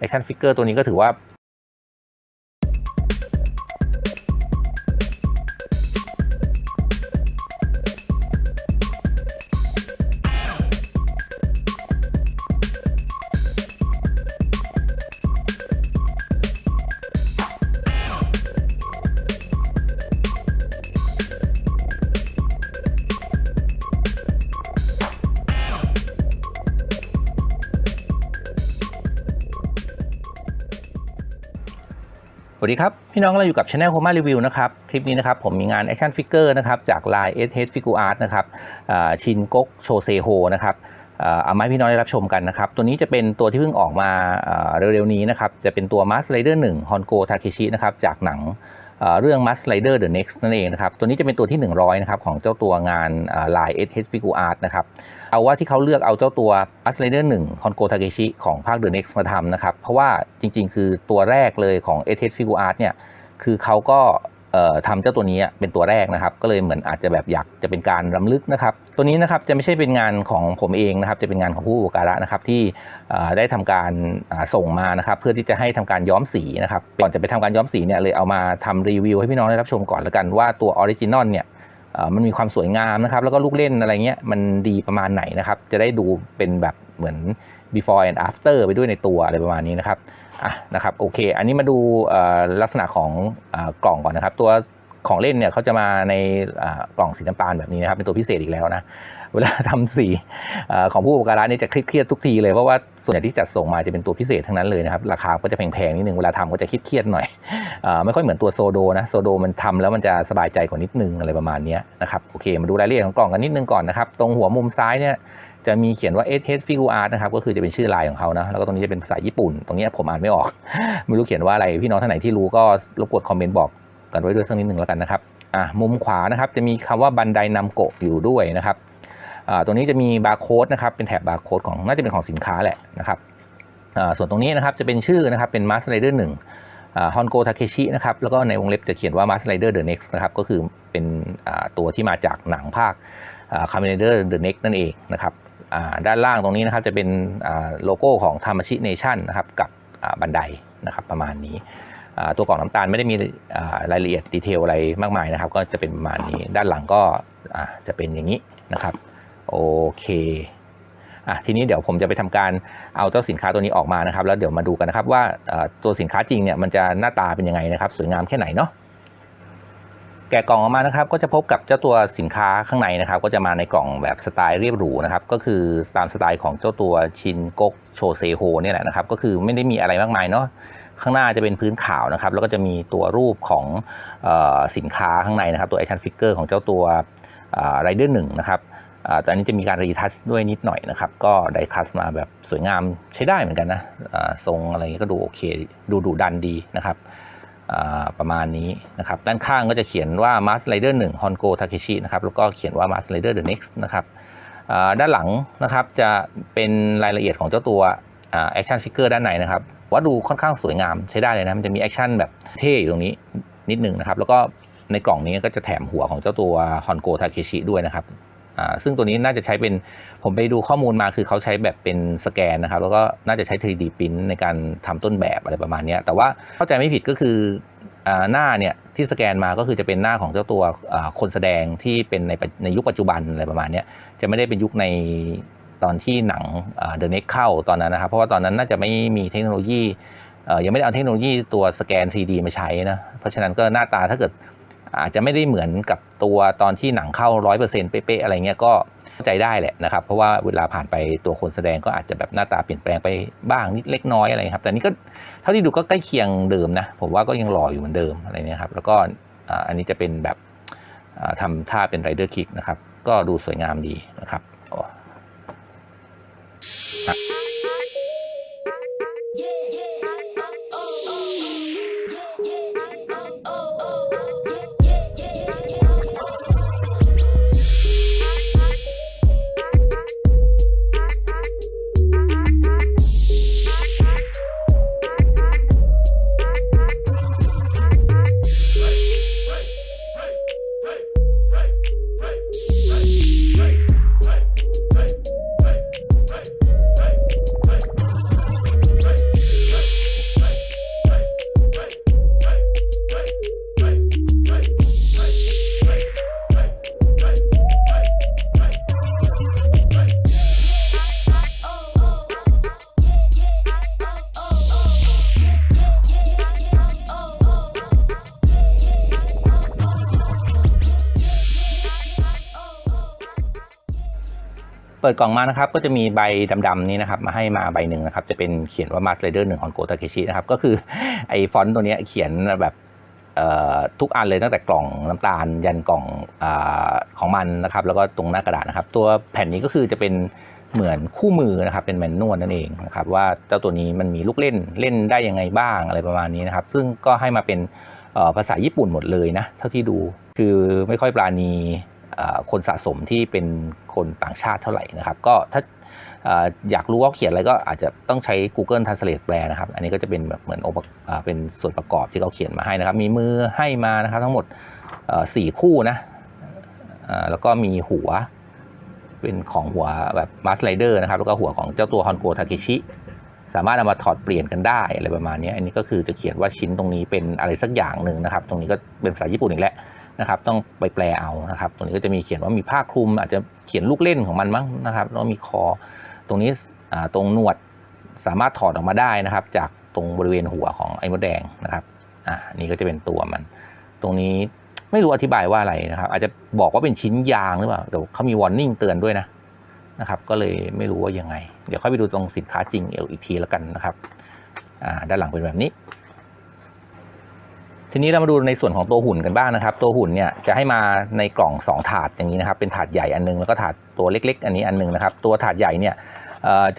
แอคชั่นฟิกเกอร์ตัวนี้ก็ถือว่า พี่น้องเราอยู่กับ Channel Homa Review นะครับ คลิปนี้นะครับ ผมมีงาน Action Figure นะครับ จาก Line s h Figure Art นะครับชินก๊กโชเซโฮนะครับเอามาให้พี่น้องได้รับชมกันนะครับ ตัวนี้จะเป็นตัวที่เพิ่งออกมาเร็วๆนี้นะครับ จะเป็นตัว Mask Rider 1 Hongo Takeshi นะครับ จากหนัง เรื่อง Must Rider The Next นั่นเองนะครับ ตัวนี้จะเป็นตัวที่ 100 นะครับ ของเจ้าตัวงานลาย s h f i g u Art นะครับ เอาว่าที่เขาเลือกเอาเจ้าตัว Must Rider 1 Hongo Takeshi ของภาค The Next มาทำนะครับ เพราะว่าจริงๆ คือตัวแรกเลยของ s h f i g u Art เนี่ย คือเขาก็ ทำเจ้าตัวนี้เป็นตัวแรกนะครับ ก็เลยเหมือนอาจจะแบบอยากจะเป็นการรำลึกนะครับ ตัวนี้นะครับจะไม่ใช่เป็นงานของผมเองนะครับ จะเป็นงานของผู้อุปการะนะครับที่ได้ทำการส่งมานะครับ เพื่อที่จะให้ทำการย้อมสีนะครับก่อนจะไปทำการย้อมสีเนี่ยเลยเอามาทำรีวิวให้พี่น้องได้รับชมก่อนแล้วกันว่าตัวออริจินอลเนี่ยมันมีความสวยงามนะครับ แล้วก็ลูกเล่นอะไรเงี้ยมันดีประมาณไหนนะครับ จะได้ดูเป็นแบบเหมือน before and after ไปด้วยในตัวอะไรประมาณนี้นะครับอะนะครับโอเค อันนี้มาดูลักษณะของอกล่องก่อนนะครับ ตัวของเล่นเนี่ยเขาจะมาในกล่องสีน้ำตาลแบบนี้นะครับเป็นตัวพิเศษอีกแล้วนะเวลาทำสีอของผู้อุปการนี่จะเครียดทุกทีเลยเพราะว่าส่วนใหญ่ที่จัดส่งมาจะเป็นตัวพิเศษทั้งนั้นเลยนะครับราคาก็จะแพงๆนิดนึงเวลาทำก็จะเครียดๆหน่อยอไม่ค่อยเหมือนตัวโซโดนะโซโดมันทำแล้วมันจะสบายใจกว่านิดนึงอะไรประมาณนี้นะครับโอเคมาดูรายละเอียดของกล่องกันนิดนึงก่อนนะครับตรงหัวมุมซ้ายเนี่ย จะมีเขียนว่า s h Figure Art นะครับ ก็คือจะเป็นชื่อลายของเขานะ แล้วก็ตรงนี้จะเป็นภาษาญี่ปุ่น ตรงนี้ผมอ่านไม่ออก ไม่รู้เขียนว่าอะไร พี่น้องท่านไหนที่รู้ก็รบกวนคอมเมนต์บอกกันไว้ด้วยสักนิดหนึ่งแล้วกันนะครับ อะมุมขวานะครับจะมีคำว่าบันไดนำโกะอยู่ด้วยนะครับ อ่า ตรงนี้จะมีบาร์โค้ดนะครับ เป็นแถบบาร์โค้ดของน่าจะเป็นของสินค้าแหละนะครับ อ่า ส่วนตรงนี้นะครับจะเป็นชื่อนะครับ เป็น Mask Rider 1อ่า Hongo Takeshi นะครับ แล้วก็ในวงเล็บจะเขียนว่า Mask Rider The Next นะครับ ก็คือเป็นอ่าตัวที่มาจากหนังภาคอ่า Kamen Rider The Next นั่นเองนะครับ ด้านล่างตรงนี้นะครับจะเป็นโลโก้ของ Tamashi Nation นะครับกับบันไดนะครับประมาณนี้ตัวกล่องน้ำตาลไม่ได้มีรายละเอียดดีเทลอะไรมากมายนะครับ ก็จะเป็นประมาณนี้ด้านหลังก็จะเป็นอย่างนี้นะครับโอเคอะทีนี้เดี๋ยวผมจะไปทำการเอาเจ้าสินค้าตัวนี้ออกมานะครับ แล้วเดี๋ยวมาดูกันนะครับว่าตัวสินค้าจริงเนี่ยมันจะหน้าตาเป็นยังไงนะครับ สวยงามแค่ไหนเนาะ แกะกล่องออกมานะครับก็จะพบกับเจ้าตัวสินค้าข้างในนะครับ ก็จะมาในกล่องแบบสไตล์เรียบหรูนะครับก็คือตามสไตล์ของเจ้าตัวชินกกโชเซโฮเนี่ยแหละนะครับก็คือไม่ได้มีอะไรมากมายเนาะข้างหน้าจะเป็นพื้นขาวนะครับแล้วก็จะมีตัวรูปของออสินค้าข้างในนะครับ ตัวแอคชั่นฟิกเกอร์ของเจ้าตัวไรเดอร์หนึ่งนะครับแต่อันนี้จะมีการรีทัชด้วยนิดหน่อยนะครับ ก็ไดคัสมาแบบสวยงามใช้ได้เหมือนกันนะทรงอะไรเงี้ยก็ดูโอเค ดูดุดันดีนะครับ ประมาณนี้นะครับ ด้านข้างก็จะเขียนว่า Mask Rider 1 Hongo Takeshi นะครับแล้วก็เขียนว่า Mask Rider The Next นะครับด้านหลังนะครับจะเป็นรายละเอียดของเจ้าตัวแอ่า Action Figure ด้านในนะครับว่าดูค่อนข้างสวยงามใช้ได้เลยนะมันจะมีแอคชั่นแบบเท่อยู่ตรงนี้นิดหนึ่งนะครับ แล้วก็ในกล่องนี้ก็จะแถมหัวของเจ้าตัว Hongo Takeshi ด้วยนะครับซึ่งตัวนี้น่าจะใช้เป็น ผมไปดูข้อมูลมาคือเขาใช้แบบเป็นสแกนนะครับ แล้วก็น่าจะใช้ 3D Print ในการทำต้นแบบอะไรประมาณนี้แต่ว่าเข้าใจไม่ผิดก็คืออหน้าเนี่ยที่สแกนมาก็คือจะเป็นหน้าของเจ้าตัวคนแสดงที่เป็นในในยุคปัจจุบันอะไรประมาณนี้จะไม่ได้เป็นยุคในตอนที่หนังเดอะเน็กเข้าตอนนั้นนะครับ เพราะว่าตอนนั้นน่าจะไม่มีเทคโนโลยียังไม่ได้เอาเทคโนโลยีตัวสแกน 3D มาใช้นะเพราะฉะนั้นก็หน้าตาถ้าเกิดอาจจะไม่ได้เหมือนกับตัวตอนที่หนังเข้า 100%เป๊ะๆอะไรเงี้ยก็ ใจได้แหละนะครับ เพราะว่าเวลาผ่านไปตัวคนแสดงก็อาจจะแบบหน้าตาเปลี่ยนแปลงไปบ้างนิดเล็กน้อยอะไรครับ แต่นี่ก็เท่าที่ดูก็ใกล้เคียงเดิมนะ ผมว่าก็ยังหล่ออยู่เหมือนเดิมอะไรเนี่ยครับแล้วก็อันนี้จะเป็นแบบทำทำท่าเป็นไรเดอร์คิกนะครับ ก็ดูสวยงามดีนะครับ เปิดกล่องมานะครับก็จะมีใบดำๆนี้นะครับมาให้มาใบหนึ่งนะครับจะเป็นเขียนว่า Mask Rider 1ของโกตาเคชินะครับก็คือไอ้ฟอนต์ตัวนี้เขียนแบบทุกอันเลยตั้งแต่กล่องน้ำตาลยันกล่องอของมันนะครับแล้วก็ตรงหน้ากระดาษนะครับ ตัวแผ่นนี้ก็คือจะเป็นเหมือนคู่มือนะครับเป็นแมนนวลนั่นเองนะครับว่าเจ้าตัวนี้มันมีลูกเล่นเล่นได้ยังไงบ้างอะไรประมาณนี้นะครับ ซึ่งก็ให้มาเป็นภาษาญี่ปุ่นหมดเลยนะเท่าที่ดูคือไม่ค่อยปราณี คนสะสมที่เป็นคนต่างชาติเท่าไหร่นะครับ ก็ถ้าอยากรู้ว่าเขียนอะไรก็อาจจะต้องใช้ Google Translate แปลนะครับ อันนี้ก็จะเป็นแบบเหมือนองค์เป็นส่วนประกอบที่เขาเขียนมาให้นะครับ มีมือให้มานะครับทั้งหมดสี่คู่นะแล้วก็มีหัวเป็นของหัวแบบมาสไลเดอร์นะครับ แล้วก็หัวของเจ้าตัวฮอนโกทาเคชิสามารถเอามาถอดเปลี่ยนกันได้อะไรประมาณนี้ อันนี้ก็คือจะเขียนว่าชิ้นตรงนี้เป็นอะไรสักอย่างหนึ่งนะครับ ตรงนี้ก็เป็นภาษาญี่ปุ่นอีกแล้ว นะครับ ต้องไปแปลเอานะครับตรงนี้ก็จะมีเขียนว่ามีผ้าคลุม อาจจะเขียนลูกเล่นของมันมั้งนะครับแล้วมีคอ ตรงนี้ตรงหนวดสามารถถอดออกมาได้นะครับ จากตรงบริเวณหัวของไอ้มดแดงนะครับอ่านี่ก็จะเป็นตัวมัน ตรงนี้ไม่รู้อธิบายว่าอะไรนะครับ อาจจะบอกว่าเป็นชิ้นยางหรือเปล่าเดี๋ยวเขามีวอร์นิ่งเตือนด้วยนะนะครับ ก็เลยไม่รู้ว่ายังไง เดี๋ยวค่อยไปดูตรงสินค้าจริงอีกทีแล้วกันนะครับอ่าด้านหลังเป็นแบบนี้ ทีนี้เรามาดูในส่วนของตัวหุ่นกันบ้างนะครับ ตัวหุ่นเนี่ยจะให้มาในกล่อง 2 ถาดอย่างนี้นะครับ เป็นถาดใหญ่อันนึงแล้วก็ถาดตัวเล็ก ๆ อันนี้อันนึงนะครับ ตัวถาดใหญ่เนี่ย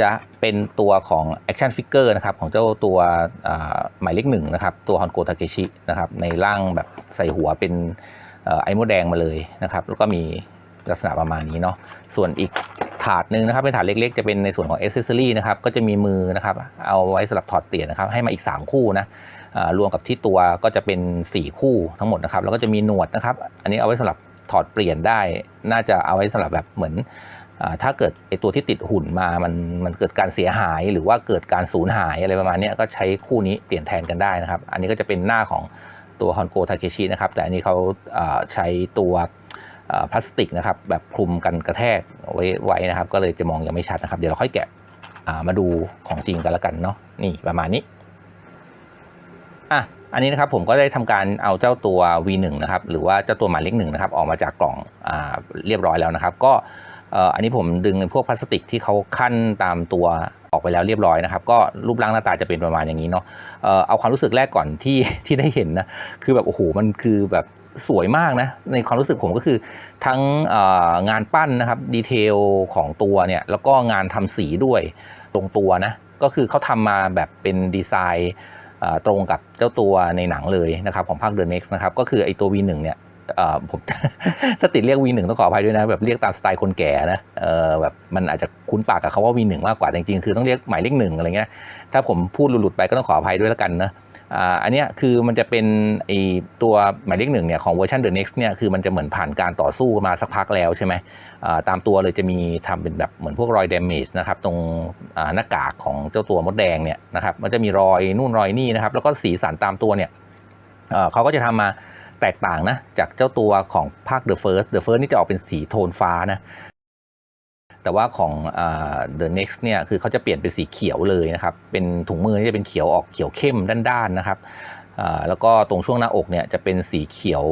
จะเป็นตัวของ action figure นะครับของเจ้าตัวหมายเลขหนึ่งนะครับ ตัวฮอนโกทาเคชินะครับในร่างแบบใส่หัวเป็นเอ่อไอโมดแดงมาเลยนะครับแล้วก็มีลักษณะประมาณนี้เนาะส่วนอีกถาดหนึ่งนะครับเป็นถาดเล็กๆ จะเป็นในส่วนของ accessory นะครับก็จะมีมือนะครับเอาไว้สำหรับถอดเปลี่ยนนะครับให้มาอีก 3 คู่นะ รวมกับที่ตัวก็จะเป็น 4 คู่ทั้งหมดนะครับ แล้วก็จะมีหนวดนะครับ อันนี้เอาไว้สำหรับถอดเปลี่ยนได้ น่าจะเอาไว้สำหรับแบบเหมือนอถ้าเกิดไอตัวที่ติดหุ่นมา มันมันเกิดการเสียหายหรือว่าเกิดการสูญหายอะไรประมาณนี้ก็ใช้คู่นี้เปลี่ยนแทนกันได้นะครับ อันนี้ก็จะเป็นหน้าของตัวฮอนโกทาเคชินะครับ แต่อันนี้เขาาใช้ตัวพลาสติกนะครับแบบคลุมกันกระแทกไว้ไว้นะครับ ก็เลยจะมองยังไม่ชัดนะครับ เดี๋ยวเราค่อยแกะามาดูของจริงกันแล้วกันเนาะนี่ประมาณนี้ อันนี้นะครับผมก็ได้ทำการเอาเจ้าตัว V1 นะครับหรือว่าเจ้าตัวหมายเลขหนึ่งนะครับออกมาจากกล่องอเรียบร้อยแล้วนะครับ ก็อันนี้ผมดึงพวกพลาสติกที่เขาขั้นตามตัวออกไปแล้วเรียบร้อยนะครับก็รูปร่างหน้าตาจะเป็นประมาณอย่างนี้เนาะเอาความรู้สึกแรกก่อนที่ที่ได้เห็นนะคือแบบโอ้โหมันคือแบบสวยมากนะในความรู้สึกผมก็คือทั้งงานปั้นนะครับดีเทลของตัวเนี่ยแล้วก็งานทำสีด้วยตรงตัวนะก็คือเขาทำมาแบบเป็นดีไซน์ ตรงกับเจ้าตัวในหนังเลยนะครับของภาคเดอะเน็กซ์นะครับก็คือไอตัว V1 เนี่ยเอ่อผมถ้าติดเรียก V1 ต้องขออภัยด้วยนะแบบเรียกตามสไตล์คนแก่นะแบบมันอาจจะคุ้นปากกับเขาว่า V1 มากกว่าจริงๆ คือต้องเรียกหมายเลขหนึ่งอะไรเงี้ยถ้าผมพูดหลุดๆไปก็ต้องขออภัยด้วยแล้วกันนะ อันนี้คือมันจะเป็นไอตัวหมายเลขหนึ่งเนี่ยของเวอร์ชัน The Next เนี่ยคือมันจะเหมือนผ่านการต่อสู้มาสักพักแล้วใช่ไหมตามตัวเลยจะมีทำเป็นแบบเหมือนพวกรอยด a ม a g e นะครับตรงหน้ากากของเจ้าตัวมดแดงเนี่ยนะครับมันจะมีรอยนู่นรอยนี่นะครับแล้วก็สีสันตามตัวเนี่ยเขาก็จะทำมาแตกต่างนะจากเจ้าตัวของภาค The First The First นี่จะออกเป็นสีโทนฟ้านะ แต่ว่าของ The Next เนี่ยคือเขาจะเปลี่ยนเป็นสีเขียวเลยนะครับ เป็นถุงมือนี่จะเป็นเขียวออกเขียวเข้มด้านๆนะครับแล้วก็ตรงช่วงหน้าอกเนี่ยจะเป็นสีเขียว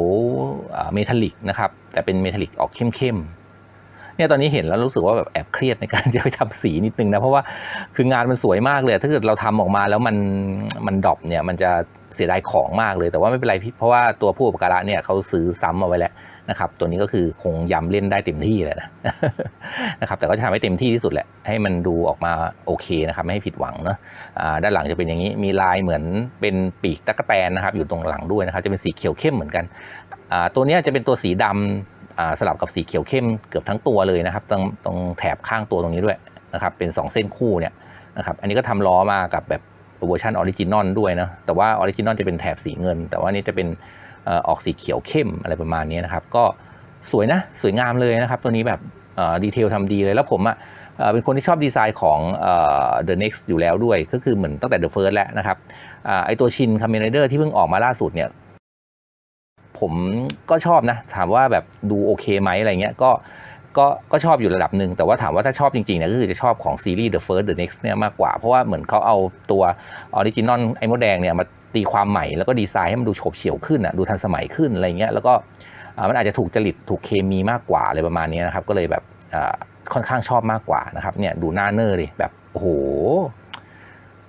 เมทัลลิกนะครับแต่เป็นเมทัลลิกออกเข้มๆเนี่ยตอนนี้เห็นแล้วรู้สึกว่าแบบแอบเครียดในการจะไปทำสีนิดนึงนะเพราะว่าคืองานมันสวยมากเลย ถ้าเกิดเราทำออกมาแล้วมันมันดรอปเนี่ยมันจะเสียดายของมากเลยแต่ว่าไม่เป็นไรพี่เพราะว่าตัวผู้อุปการะเนี่ยเขาซื้อซ้ำเอาไว้แล้ว นะครับ ตัวนี้ก็คือคงยำเล่นได้เต็มที่เลยนะนะครับ แต่ก็จะทำให้เต็มที่ที่สุดแหละ ให้มันดูออกมาโอเคนะครับ ไม่ให้ผิดหวังเนอะอ่าด้านหลังจะเป็นอย่างนี้ มีลายเหมือนเป็นปีกตะกแตนนะครับ อยู่ตรงหลังด้วยนะครับ จะเป็นสีเขียวเข้มเหมือนกันอ่าตัวนี้จะเป็นตัวสีดำอ่าสลับกับสีเขียวเข้มเกือบทั้งตัวเลยนะครับ ตรงตรงแถบข้างตัวตรงนี้ด้วยนะครับ เป็น 2 เส้นคู่เนี่ยนะครับ อันนี้ก็ทำล้อมากับแบบเวอร์ชันออริจินอลด้วยนะ แต่ว่าออริจินอลจะเป็นแถบสีเงิน แต่ว่านี่จะเป็น ออกสีเขียวเข้มอะไรประมาณนี้นะครับ ก็สวยนะสวยงามเลยนะครับ ตัวนี้แบบดีเทลทำดีเลยแล้วผมอะเอะเป็นคนที่ชอบดีไซน์ของอ The Next อยู่แล้วด้วย ก็คือเหมือนตั้งแต่ The First แล้วนะครับอไอตัวชินคา m เมนเดอร์ที่เพิ่งออกมาล่าสุดเนี่ยผมก็ชอบนะ ถามว่าแบบดูโอเคไหมอะไรเงี้ยก็ ก็ก็ชอบอยู่ระดับหนึ่งแต่ว่าถามว่าถ้าชอบจริงๆเนี่ยก็คือจะชอบของซีรีส์ The First The Next เนี่ยมากกว่า เพราะว่าเหมือนเขาเอาตัวออริจินอลไอ้มดแดงเนี่ยมาตีความใหม่แล้วก็ดีไซน์ให้มันดูโฉบเฉี่ยวขึ้นอะดูทันสมัยขึ้นอะไรเงี้ยแล้วก็มันอาจจะถูกจริตถูกเคมีมากกว่าอะไรประมาณนี้นะครับก็เลยแบบค่อนข้างชอบมากกว่านะครับเนี่ยดูหน้าเนอร์ดิแบบโอ้โห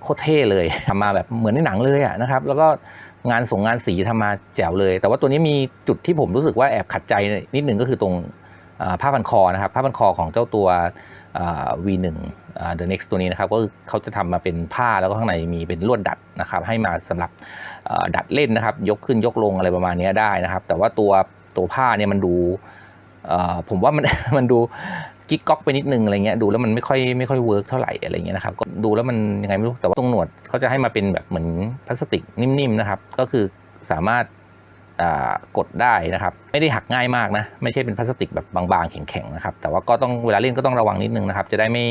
โคตรเท่เลยทำมาแบบเหมือนในหนังเลยอะนะครับแล้วก็งานส่งงานสีทำมาแจ๋วเลย แต่ว่าตัวนี้มีจุดที่ผมรู้สึกว่าแอบขัดใจนิดหนึ่งก็คือตรง ผ้าพันคอนะครับผ้าพันคอของเจ้าตัว V1 The Next ตัวนี้นะครับก็เขาจะทำมาเป็นผ้าแล้วก็ข้างในมีเป็นลวดดัดนะครับให้มาสำหรับดัดเล่นนะครับ ยกขึ้นยกลงอะไรประมาณนี้ได้นะครับ แต่ว่าตัวตัวผ้าเนี่ยมันดูผมว่ามันมันดูกิ๊กก๊อกไปนิดนึงอะไรเงี้ยดูแล้วมันไม่ค่อยไม่ค่อยเวิร์กเท่าไหร่อะไรเงี้ยนะครับก็ดูแล้วมันยังไงไม่รู้แต่ว่าตรงหนวดเขาจะให้มาเป็นแบบเหมือนพลาสติกนิ่มๆนะครับ ก็คือสามารถ กดได้นะครับ ไม่ได้หักง่ายมากนะ ไม่ใช่เป็นพลาสติกแบบบางๆ แข็งๆนะครับ แต่ว่าก็ต้องเวลาเล่นก็ต้องระวังนิดนึงนะครับ จะได้ไม่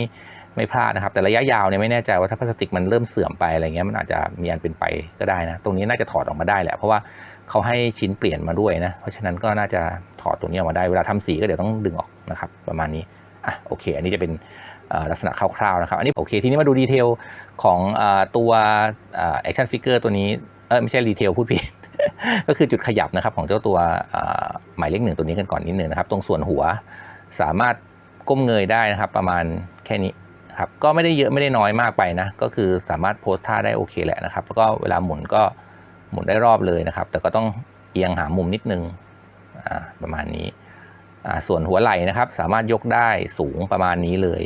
ไม่พลาดนะครับ แต่ระยะยาวเนี่ยไม่แน่ใจว่าถ้าพลาสติกมันเริ่มเสื่อมไปอะไรเงี้ยมันอาจจะมีอันเป็นไปก็ได้นะ ตรงนี้น่าจะถอดออกมาได้แหละ เพราะว่าเขาให้ชิ้นเปลี่ยนมาด้วยนะ เพราะฉะนั้นก็น่าจะถอดตัวนี้ออกมาได้ เวลาทำสีก็เดี๋ยวต้องดึงออกนะครับ ประมาณนี้ อะโอเค อันนี้จะเป็นลักษณะคร่าวๆนะครับ อันนี้โอเค ทีนี้มาดูดีเทลของอตัวแอคชั่นฟิกเกอร์ตัวนี้ เออไม่ใช่ดีเทลพูดผิด ก็คือจุดขยับนะครับของเจ้าตัวหมายเลขหนึ่งตัวนี้กันก่อนนิดหนึ่งนะครับ ตรงส่วนหัวสามารถก้มเงยได้นะครับ ประมาณแค่นี้ครับก็ไม่ได้เยอะไม่ได้น้อยมากไปนะ ก็คือสามารถโพสท่าได้โอเคแหละนะครับ แล้วก็เวลาหมุนก็หมุนได้รอบเลยนะครับ แต่ก็ต้องเอียงหามุมนิดนึงอ่าประมาณนี้ส่วนหัวไหล่นะครับ สามารถยกได้สูงประมาณนี้เลย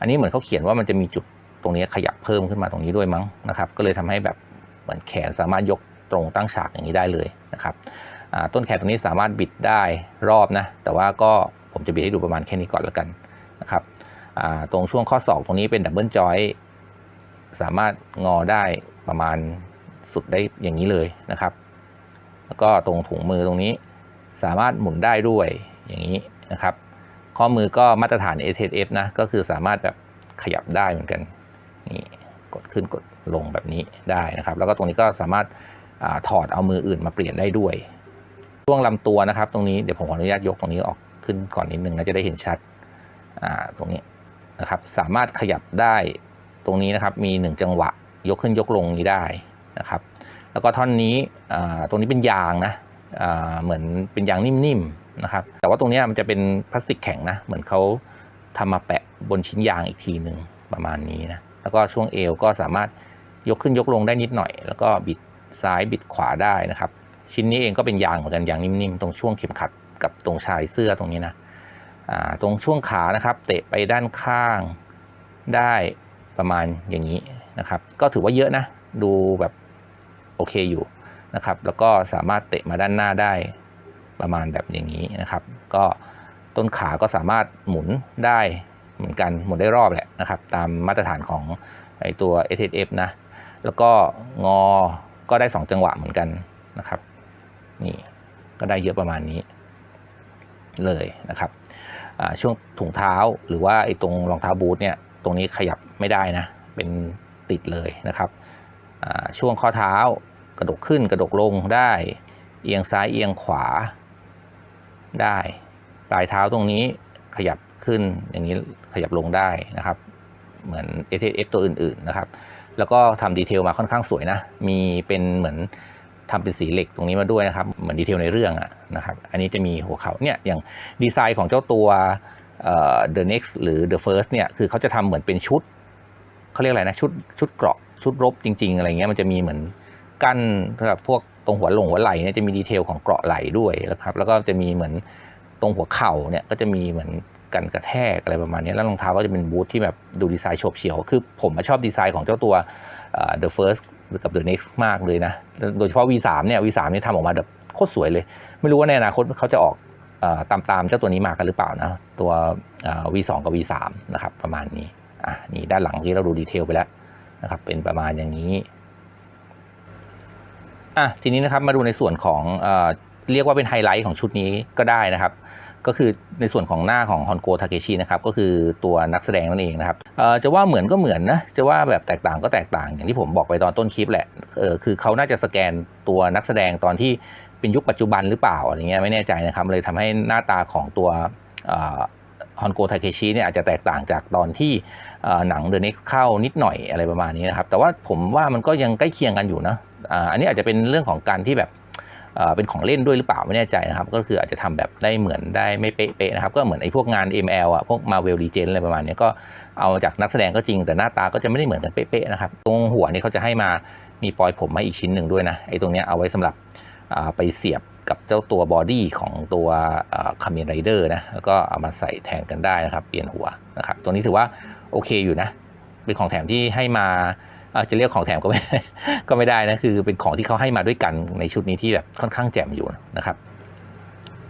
อันนี้เหมือนเขาเขียนว่ามันจะมีจุดตรงนี้ขยับเพิ่มขึ้นมาตรงนี้ด้วยมั้งนะครับ ก็เลยทำให้แบบเหมือนแขนสามารถยก ตรงตั้งฉากอย่างนี้ได้เลยนะครับต้นแขนตรงนี้สามารถบิดได้รอบนะแต่ว่าก็ผมจะบิดให้ดูประมาณแค่นี้ก่อนแล้วกันนะครับตรงช่วงข้อศอกตรงนี้เป็นดับเบิลจอยสามารถงอได้ประมาณสุดได้อย่างนี้เลยนะครับ แล้วก็ตรงถุงมือตรงนี้สามารถหมุนได้ด้วยอย่างนี้นะครับ ข้อมือก็มาตรฐาน s f นะก็คือสามารถแบบขยับได้เหมือนกันนี่กดขึ้นกดลงแบบนี้ได้นะครับ แล้วก็ตรงนี้ก็สามารถ ถอดเอามืออื่นมาเปลี่ยนได้ด้วยช่วงลำตัวนะครับตรงนี้เดี๋ยวผมขออนุญาตยกตรงนี้ออกขึ้นก่อนนิดนึงนะจะได้เห็นชัดตรงนี้นะครับสามารถขยับได้ตรงนี้นะครับมี 1 จังหวะยกขึ้นยกลงนี้ได้นะครับ แล้วก็ท่อนนี้ตรงนี้เป็นยางนะเหมือนเป็นยางนิ่มๆนะครับ แต่ว่าตรงนี้มันจะเป็นพลาสติกแข็งนะเหมือนเขาทำมาแปะบนชิ้นยางอีกทีหนึ่งประมาณนี้นะแล้วก็ช่วงเอวก็สามารถยกขึ้นยกลงได้นิดหน่อย แล้วก็บิด ซ้ายบิดขวาได้นะครับ ชิ้นนี้เองก็เป็นยางเหมือนกันยางนิ่มๆ ตรงช่วงเข็มขัดกับตรงชายเสื้อตรงนี้นะตรงช่วงขานะครับ เตะไปด้านข้างได้ประมาณอย่างนี้นะครับ ก็ถือว่าเยอะนะ ดูแบบโอเคอยู่นะครับ แล้วก็สามารถเตะมาด้านหน้าได้ประมาณแบบอย่างนี้นะครับ ก็ต้นขาก็สามารถหมุนได้เหมือนกันหมุนได้รอบแหละนะครับ ตามมาตรฐานของไอตัว s f นะ แล้วก็งอ ก็ได้ 2 จังหวะเหมือนกันนะครับนี่ก็ได้เยอะประมาณนี้เลยนะครับช่วงถุงเท้าหรือว่าไอ้ตรงรองเท้าบูทเนี่ยตรงนี้ขยับไม่ได้นะเป็นติดเลยนะครับช่วงข้อเท้ากระดกขึ้นกระดกลงได้เอียงซ้ายเอียงขวาได้ปลายเท้าตรงนี้ขยับขึ้นอย่างนี้ขยับลงได้นะครับ เหมือน s f ตัวอื่นๆนะครับ แล้วก็ทำดีเทลมาค่อนข้างสวยนะ มีเป็นเหมือนทำเป็นสีเหล็กตรงนี้มาด้วยนะครับ เหมือนดีเทลในเรื่องอะนะครับ อันนี้จะมีหัวเขาเนี่ยอย่างดีไซน์ของเจ้าตัวเอ่อ The Next หรือ The First เนี่ยคือเขาจะทำเหมือนเป็นชุดเขาเรียกอะไรนะชุดชุดเกราะชุดรบจริง ๆ อะไรเงี้ยมันจะมีเหมือนกั้นสำหรับพวกตรงหัวหลงหัวไหล่เนี่ยจะมีดีเทลของเกราะไหล่ด้วยนะครับแล้วก็จะมีเหมือนตรงหัวเข่าเนี่ยก็จะมีเหมือน กันกระแทกอะไรประมาณนี้แล้วรองเท้าก็จะเป็นบูทที่แบบดูดีไซน์โฉบเฉี่ยว คือผมชอบดีไซน์ของเจ้าตัว The First กับ The Next มากเลยนะ โดยเฉพาะ V3 เนี่ย V3 นี่ทำออกมาแบบโคตรสวยเลย ไม่รู้ว่าในอนาคตเขาจะออกตามตามเจ้าตัวนี้มากันหรือเปล่านะ ตัวเอ่อ V2 กับ V3 นะครับประมาณนี้อะนี่ด้านหลังที่เราดูดีเทลไปแล้วนะครับเป็นประมาณอย่างนี้อะทีนี้นะครับมาดูในส่วนของเรียกว่าเป็นไฮไลท์ของชุดนี้ก็ได้นะครับ ก็คือในส่วนของหน้าของฮอนโกทาเคชินะครับก็คือตัวนักแสดงนั่นเองนะครับจะว่าเหมือนก็เหมือนนะจะว่าแบบแตกต่างก็แตกต่างอย่างที่ผมบอกไปตอนต้นคลิปแหละคือเขาน่าจะสแกนตัวนักแสดงตอนที่เป็นยุคปัจจุบันหรือเปล่าอะไรเงี้ยไม่แน่ใจนะครับเลยทำให้หน้าตาของตัวฮอนโกทาเคชิเนี่ยอาจจะแตกต่างจากตอนที่หนัง The Next เข้านิดหน่อยอะไรประมาณนี้นะครับแต่ว่าผมว่ามันก็ยังใกล้เคียงกันอยู่นะอันนี้อาจจะเป็นเรื่องของการที่แบบ เป็นของเล่นด้วยหรือเปล่าไม่แน่ใจนะครับ ก็คืออาจจะทำแบบได้เหมือนได้ไม่เป๊ะๆนะครับ ก็เหมือนไอ้พวกงาน ML อะพวก Marvel Legends อะไรประมาณนี้ก็เอาจากนักแสดงก็จริงแต่หน้าตาก็จะไม่ได้เหมือนกันเป๊ะๆนะครับ ตรงหัวนี่เขาจะให้มามีปลอยผมมาอีกชิ้นหนึ่งด้วยนะไอ้ตรงนี้เอาไว้สำหรับไปเสียบกับเจ้าตัวบอดี้ของตัวคาเมนไรเดอร์นะแล้วก็เอามาใส่แทนกันได้นะครับ เปลี่ยนหัวนะครับ ตัวนี้ถือว่าโอเคอยู่นะ เป็นของแถมที่ให้มา จะเรียกของแถมก็ไม่ก็ไม่ได้นะคือเป็นของที่เขาให้มาด้วยกันในชุดนี้ที่แบบค่อนข้างแจ่มอยู่นะครับ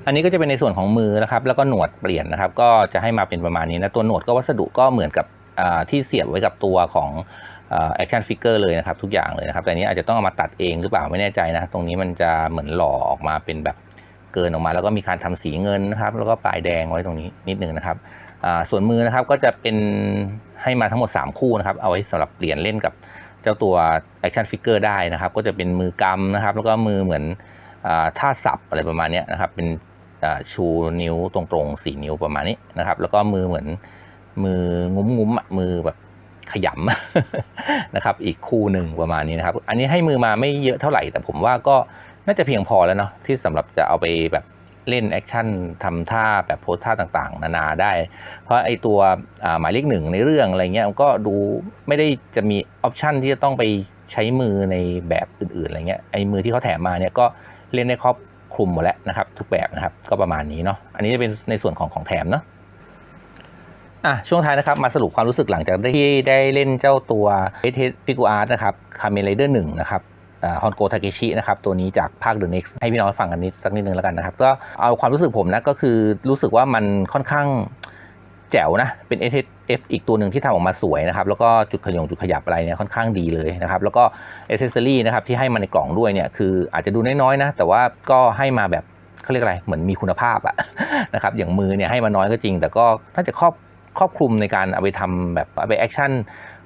อันนี้ก็จะเป็นในส่วนของมือนะครับ แล้วก็หนวดเปลี่ยนนะครับ ก็จะให้มาเป็นประมาณนี้นะตัวหนวดก็วัสดุก็เหมือนกับที่เสียบไว้กับตัวของแอคชั่นฟิกเกอร์เลยนะครับ ทุกอย่างเลยนะครับ แต่อันนี้อาจจะต้องเอามาตัดเองหรือเปล่าไม่แน่ใจนะ ตรงนี้มันจะเหมือนหล่อออกมาเป็นแบบเกินออกมา แล้วก็มีการทำสีเงินนะครับ แล้วก็ปลายแดงไว้ตรงนี้นิดนึงนะครับส่วนมือนะครับก็จะเป็น ให้มาทั้งหมด 3 คู่นะครับ เอาไว้สำหรับเปลี่ยนเล่นกับเจ้าตัวแอคชั่นฟิกเกอร์ได้นะครับ ก็จะเป็นมือกำนะครับ แล้วก็มือเหมือนอ่าท่าสับอะไรประมาณนี้นะครับ เป็นชูนิ้วตรงๆสี่นิ้วประมาณนี้นะครับ แล้วก็มือเหมือนมืองุ้มงุ้มๆมือแบบขยำนะครับ อีกคู่หนึ่งประมาณนี้นะครับ อันนี้ให้มือมาไม่เยอะเท่าไหร่ แต่ผมว่าก็น่าจะเพียงพอแล้วเนาะที่สำหรับจะเอาไปแบบ เล่นแอคชั่นทำท่าแบบโพสท่าต่างๆ นานาได้ เพราะไอตัวหมายเลขหนึ่งในเรื่องอะไรเงี้ยมันก็ดูไม่ได้จะมีออปชันที่จะต้องไปใช้มือในแบบอื่นๆอะไรเงี้ยไอมือที่เขาแถมมาเนี่ยก็เล่นได้ครอบคลุมหมดแล้วนะครับ ทุกแบบนะครับก็ประมาณนี้เนาะอันนี้จะเป็นในส่วนของของแถมเนาะอะช่วงท้ายนะครับมาสรุปความรู้สึกหลังจากที่ได้เล่นเจ้าตัวเอเทสพิกูอาร์ตนะครับคาเมเลเดอร์หนึ่งนะครับ ฮอนโกทาเกชินะครับตัวนี้จากภาค The Next ให้พี่น้องฟังกันนิดสักนิดนึงแล้วกันนะครับ ก็เอาความรู้สึกผมนะก็คือรู้สึกว่ามันค่อนข้างแจ๋วนะ เป็น SF อีกตัวหนึ่งที่ทำออกมาสวยนะครับ แล้วก็จุดขยงจุดขยับอะไรเนี่ยค่อนข้างดีเลยนะครับ แล้วก็เอเซสซอรี่นะครับที่ให้มาในกล่องด้วยเนี่ยคืออาจจะดูน้อยๆนะ แต่ว่าก็ให้มาแบบเขาเรียกอะไร เหมือนมีคุณภาพอะนะครับ อย่างมือเนี่ยให้มาน้อยก็จริง แต่ก็น่าจะครอบครอบคลุมในการเอาไปทำแบบเอาไปแอคชั่น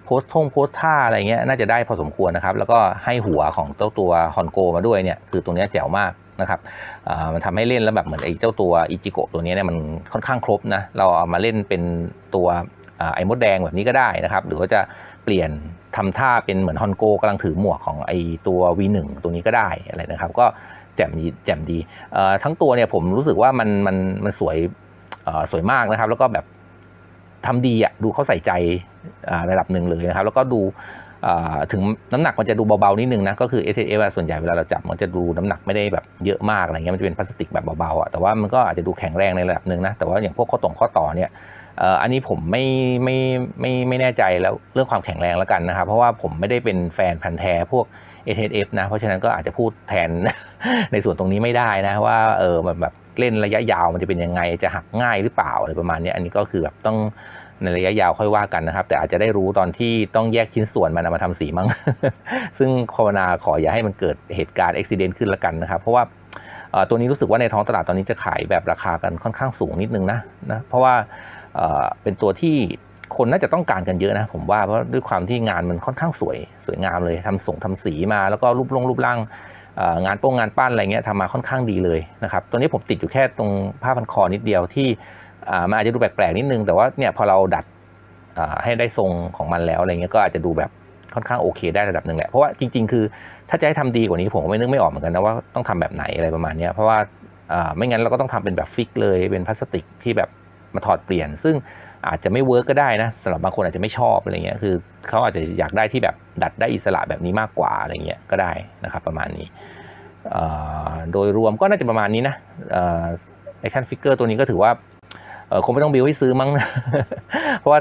โพสท่งโพสท่าอะไรเงี้ยน่าจะได้พอสมควรนะครับ แล้วก็ให้หัวของเจ้าตัวฮอนโกมาด้วยเนี่ยคือตรงเนี้ยแจ๋วมากนะครับอ่ามันทำให้เล่นแล้วแบบเหมือนไอ้เจ้าตัวอิจิโกะตัวเนี้ยเนี่ยมันค่อนข้างครบนะเราเอามาเล่นเป็นตัวอไอ้มดแดงแบบนี้ก็ได้นะครับหรือว่าจะเปลี่ยนทำท่าเป็นเหมือนฮอนโกกำลังถือหมวกของไอ้ตัว V1 ตัวนี้ก็ได้อะไรนะครับ ก็แจ่มดีแจ่มดีเอ่อทั้งตัวเนี่ยผมรู้สึกว่ามันมันมันสวยอ่อสวยมากนะครับ แล้วก็แบบทำดีอะดูเขาใส่ใจ ระดับหนึ่งเลยนะครับ แล้วก็ดูถึงน้ำหนักมันจะดูเบาๆนิดนึงนะก็คือ S S F ส่วนใหญ่เวลาเราจับมันจะดูน้ำหนักไม่ได้แบบเยอะมากอะไรเงี้ยมันจะเป็นพลาสติกแบบเบาๆอะแต่ว่ามันก็อาจจะดูแข็งแรงในระดับหนึ่งนะแต่ว่าอย่างพวกข้อต่งข้อต่อเนี่ยอันนี้ผมไม่ไม่ไม่ไม่แน่ใจแล้วเรื่องความแข็งแรงแล้วกันนะครับ เพราะว่าผมไม่ได้เป็นแฟนพันธ์แท้พวก S S F นะเพราะฉะนั้นก็อาจจะพูดแทนในส่วนตรงนี้ไม่ได้นะว่าเออแบบแบบเล่นระยะยาวมันจะเป็นยังไงจะหักง่ายหรือเปล่าอะไรประมาณนี้อันนี้ก็คือแบบต้อง ในระยะยาวค่อยว่ากันนะครับ แต่อาจจะได้รู้ตอนที่ต้องแยกชิ้นส่วนมันมาทำสีมั้ง ซึ่งภาวนาขออย่าให้มันเกิดเหตุการณ์อุบิเหตุขึ้นละกันนะครับ เพราะว่าตัวนี้รู้สึกว่าในท้องตลาดตอนนี้จะขายแบบราคากันค่อนข้างสูงนิดนึงนะนะ เพราะว่าเป็นตัวที่คนน่าจะต้องการกันเยอะนะผมว่าเพราะด้วยความที่งานมันค่อนข้างสวย สวยงามเลยทำส่งทำสีมาแล้วก็รูปลงรูปร่างงานโป้งงานปั้นอะไรเงี้ยทำมาค่อนข้างดีเลยนะครับตัวนี้ผมติดอยู่แค่ตรงผ้าพันคอนิดเดียวที่ มันอาจจะดูแปลกๆนิดนึง แต่ว่าเนี่ยพอเราดัดให้ได้ทรงของมันแล้วอะไรเงี้ยก็อาจจะดูแบบค่อนข้างโอเคได้ระดับหนึ่งแหละ เพราะว่าจริง ๆ คือถ้าจะให้ทำดีกว่านี้ผมก็ไม่นึกไม่ออกเหมือนกันนะว่าต้องทำแบบไหนอะไรประมาณนี้เพราะว่าไม่งั้นเราก็ต้องทำเป็นแบบฟิกเลยเป็นพลาสติกที่แบบมาถอดเปลี่ยน ซึ่งอาจจะไม่เวิร์กก็ได้นะสำหรับบางคนอาจจะไม่ชอบอะไรเงี้ยคือเขาอาจจะอยากได้ที่แบบดัดได้อิสระแบบนี้มากกว่าอะไรเงี้ยก็ได้นะครับประมาณนี้โดยรวมก็น่าจะประมาณนี้นะแอคชั่นฟิกเกอร์ตัวนี้ก็ถือว่า คงไม่ต้องบิวให้ซื้อมั้ง เพราะว่า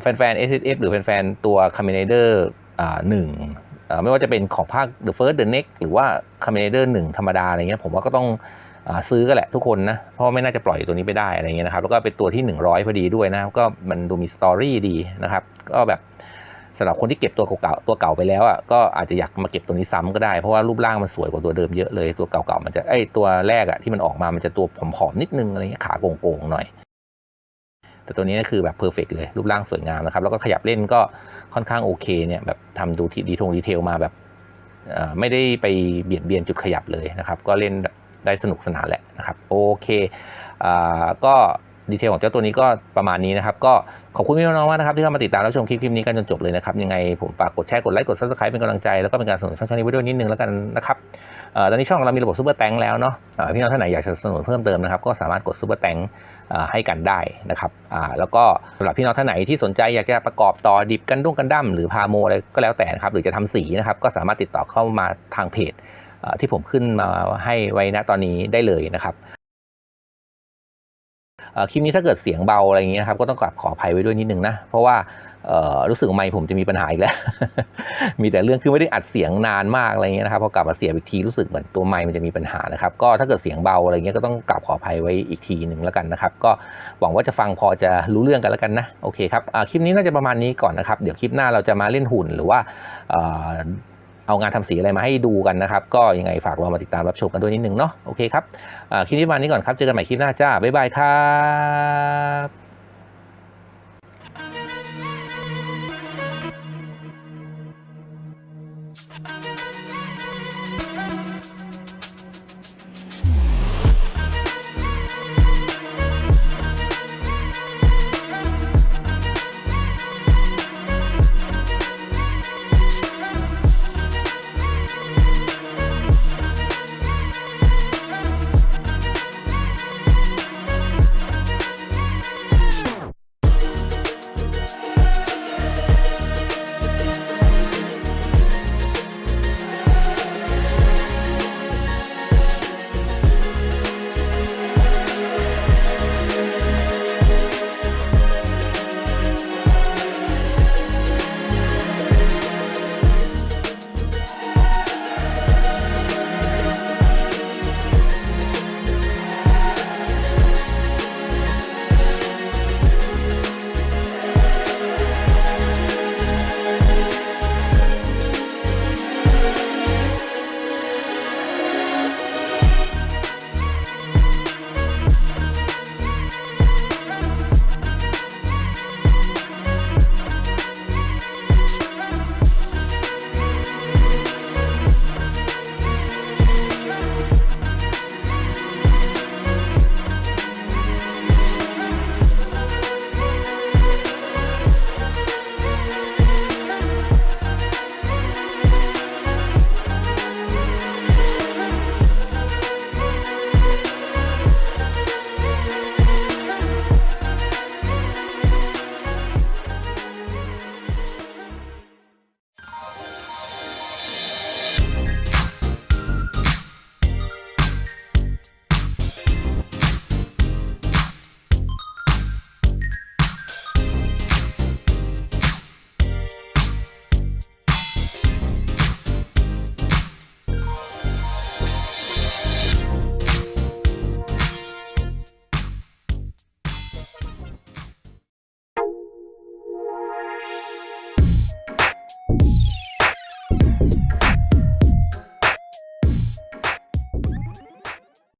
แฟนๆ S S F หรือแฟนๆ ตัว c a m i n a d e r อ่าหนึ่งไม่ว่าจะเป็นของภาค The First The Next หรือว่า c a m i n a d e r หนึ่งธรรมดาอะไรเงี้ยผมว่าก็ต้องอซื้อก็แหละทุกคนนะ เพราะว่าไม่น่าจะปล่อยตัวนี้ไปได้อะไรเงี้ยนะครับ แล้วก็เป็นตัวที่ 100 พอดีด้วยนะ ก็มันดูมีสตอรี่ดีนะครับ ก็แบบสำหรับคนที่เก็บตัวเก่าตัวเก่าไปแล้วอะก็อาจจะอยากมาเก็บตัวนี้ซ้ำก็ได้ เพราะว่ารูปร่างมันสวยกว่าตัวเดิมเยอะเลยตัวเก่าๆมันจะไอตัวแรกอะที่มันออกมามันจะตัวผอมๆนิดนึงอะไรเงี้ยขาโก่งๆหน่อย แต่ตัวนี้ก็คือแบบเพอร์เฟกเลยรูปร่างสวยงามนะครับแล้วก็ขยับเล่นก็ค่อนข้างโอเคเนี่ยแบบทำดูทีดีทงดีเทลมาแบบไม่ได้ไปเบียดเบียนจุดขยับเลยนะครับ ก็เล่นได้สนุกสนานแหละนะครับโอเคอก็ดีเทลของเจ้าตัวนี้ก็ประมาณนี้นะครับ ก็ขอบคุณพี่น้องมากนะครับ ที่เข้ามาติดตามรับชมคลิปคลิปนี้กันจนจบเลยนะครับ ยังไงผมฝากกดแชร์กดไลค์กด subscribe เป็นกำลังใจ แล้วก็เป็นการสนับสนุนช่องนี้ไว้ด้วยนิดนึงแล้วกันนะครับอตอนนี้ช่องเรามีระบบซูเปอร์แตงแล้วเนาะพี่น้องท่านไหนอยากสนับสนุนเพิ่มเติมนะครับ ก็สามารถกดซูเปอร์แตง ให้กันได้นะครับแล้วก็สำหรับพี่น้องท่านไหนที่สนใจอยากจะประกอบต่อดิบกันดุ้งกันดั้มหรือพาโมอะไรก็แล้วแต่นะครับหรือจะทำสีนะครับก็สามารถติดต่อเข้ามาทางเพจที่ผมขึ้นมาให้ไว้ณตอนนี้ได้เลยนะครับคลิปนี้ถ้าเกิดเสียงเบาอะไรอย่างนี้นะครับก็ต้องกราบขออภัยไว้ด้วยนิดนึงนะเพราะว่า รู้สึกว่าไมค์ผมจะมีปัญหาอีกแล้ว มีแต่เรื่องคือไม่ได้อัดเสียงนานมากอะไรเงี้ยนะครับพอกลับมาเสียบอีกทีรู้สึกเหมือนตัวไมค์มันจะมีปัญหานะครับก็ถ้าเกิดเสียงเบาอะไรเงี้ยก็ต้องกราบขออภัยไว้อีกทีหนึ่งแล้วกันนะครับ ก็หวังว่าจะฟังพอจะรู้เรื่องกันแล้วกันนะโอเคครับคลิปนี้น่าจะประมาณนี้ก่อนนะครับเดี๋ยวคลิปหน้าเราจะมาเล่นหุ่นหรือว่าเอางานทำสีอะไรมาให้ดูกันนะครับ ก็ยังไงฝากรามาติดตามรับชมกันด้วยนิดนึงเนาะโอเคครับคลิปนี้ประมาณนี้ก่อนครับเจอกันใหม่คลิปหน้าจ้าบ๊ายบายครับ「